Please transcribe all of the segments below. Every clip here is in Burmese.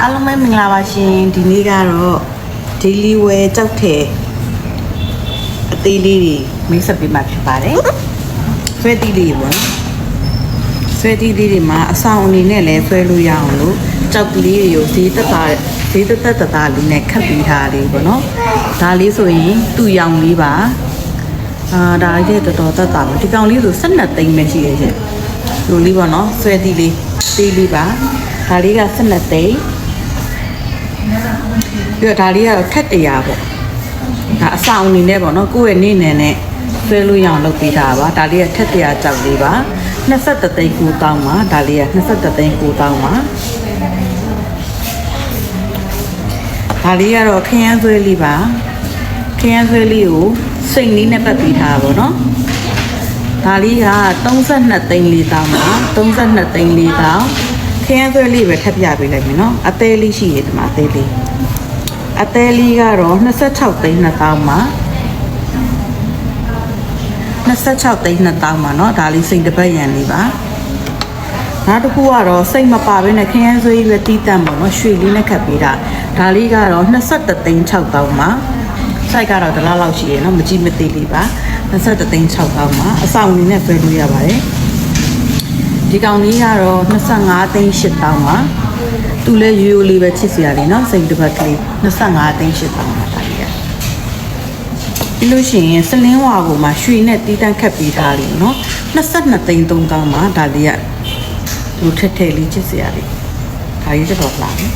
အားလုံးပဲမင်္ဂလာပါရှင်ဒီနေ့ကတော့ daily wear ကြောက်တယ်အသေးလေးတွေမိတ်ဆက်ပေးမှဖြစ်ပါတယ်ဆွဲတီးလေးပေါ့နော်ဆွဲတီးလေးတွေမှာအဆောင်အနေနဲ့လည်းဆွဲလို့ရအောင်လို့ကြောက်ကလေးတွေကိုဈေးသက်သာဈေးသက်သက်သက်သာလေးနဲ့ခတ်ပြီးထားလေးပေါ့နော်ဒါလေးဆိုရင်သူ့ရောင်လေးပါအာဒါလေးတော်တော်သက်သာပါဒီကောင်လေးဆို12သိန်းပဲရှိရရှင်ဒီလိုလေးပေါ့နော်ဆွဲတီးလေးသေးလေးပါဒါလေးက12သိန်း ပြီးတော့ဒါလေးကတော့ထက်တရာပေါ့ဒါအဆောင်အနေနဲ့ပေါ့နော်ကိုယ့်ရဲ့နေနယ်နဲ့ဆွဲလို့ရအောင်လုပ်ပေးတာပါဒါလေးကထက်တရာကြောက်လေးပါ23သိန်း9တောင်းပါဒါလေးက23သိန်း9တောင်းပါဒါလေးကတော့ခရမ်းဆွဲလေးပါခရမ်းဆွဲလေးကိုစိတ်လေးနဲ့ပတ်ပြီးထားပါပေါ့နော်ဒါလေးက32သိန်း4တောင်းပါ32သိန်း4တောင်း ခရမ်းဆွဲလေးပဲထပ်ပြပေးလိုက်မယ်နော်အသေးလေးရှိရဒီမှာအသေးလေး အသေးလေးကတော့26သိန်း2000ပါ26သိန်း2000ပါเนาะဒါလေးစိတ်တစ်ပတ်ရန်လေးပါနောက်တစ်ခုကတော့စိတ်မပါဘဲနဲ့ခရမ်းဆွေးပဲတီးတန့်ပေါ့เนาะရွှေလေးနဲ့ခတ်ပေးတာဒါလေးကတော့23သိန်း6000ပါစိုက်ကတော့ဒီလောက်လောက်ရှိရယ်เนาะမကြည့်မသေးလေးပါ23သိန်း6000ပါအဆောင်လေးနဲ့ဆွဲလို့ရပါတယ် ဒီကောင်လေးကတော့25သိန်း8000ပါသူလည်းရိုးရိုးလေးပဲချစ်စရာလေးနော်စိတ်တစ်ပတ်ကလေး25သိန်း8000ပါဒါလေးကပြီးလို့ရှိရင်စလင်းဝါကိုမှရွှေနဲ့တီးတန့်ခတ်ပေးထားလေးနော်22သိန်း3000ပါဒါလေးကသူထက်ထက်လေးချစ်စရာလေးဒါလေးတော့လာပြီ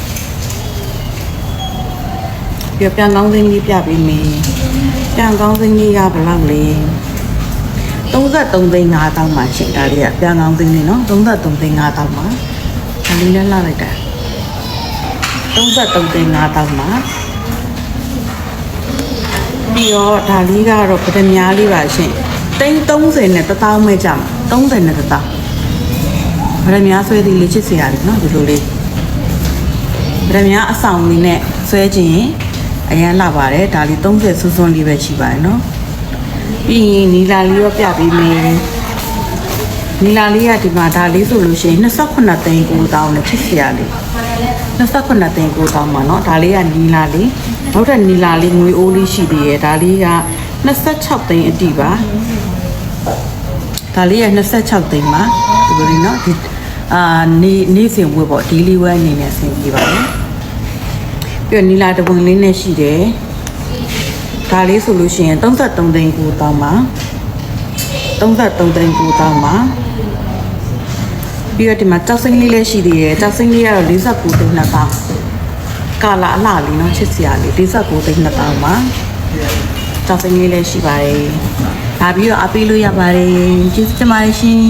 ပြပြန်ကောင်းသိန်းလေးပြပေးမယ်ပြန်ကောင်းသိန်းလေးရဘလောက်လဲ 33သိန်း5000ပါရှင်ဒါလေးကပြန်ကောင်းသိန်းနေနော်33သိန်း5000ပါဒါလေးလည်းလှလိုက်တာ33သိန်း5000ပါပြီးတော့ဒါလေးကတော့ပဒများလေးပါရှင်တိန်း30နဲ့1000ပဲကြမှာ30နဲ့1000ပဒများဆွဲသည်လေးချစ်စရာလေးနော်ဒီလိုလေးပဒများအဆောင်လေးနဲ့ဆွဲခြင်းအရန်လာပါတယ်ဒါလေး30စွန်းစွန်းလေးပဲရှိပါတယ်နော် ပြီးရင်နီလာလေးရောပြပေးမယ်နီလာလေးကဒီမှာဒါလေးဆိုလို့ရှိရင်28သိန်း9000နဲ့ချစ်စရာလေး 28သိန်းကိုတောင်းပါเนาะဒါလေးကနီလာလေးနောက်ထပ်နီလာလေးငွေအိုးလေးရှိသေးတယ်ဒါလေးက26သိန်းအတိပါဒါလေးက26သိန်းပါဒီလိုလေးเนาะဒီအာနေနေစဉ်ဝတ်ပေါ့ဒီလီဝဲအနေနဲ့ဆင်ပြပါမယ်ပြီးတော့နီလာတပွင့်လေးနဲ့ရှိတယ် ဒါလေးဆိုလို့ရှိရင်33သိန်းကိုတောင်းပါ33သိန်းကိုတောင်းပါပြီးတော့ဒီမှာကြောက်စိမ့်လေးလည်းရှိသေးတယ်ကြောက်စိမ့်လေးကတော့49သိန်းနှစ်ပေါင်းကာလာအလှလေးနော်ချစ်စရာလေး49သိန်းနှစ်ပေါင်းပါကြောက်စိမ့်လေးလည်းရှိပါတယ်ဒါပြီးတော့အပေးလို့ရပါတယ်ကျေးဇူးတင်ပါတယ်ရှင်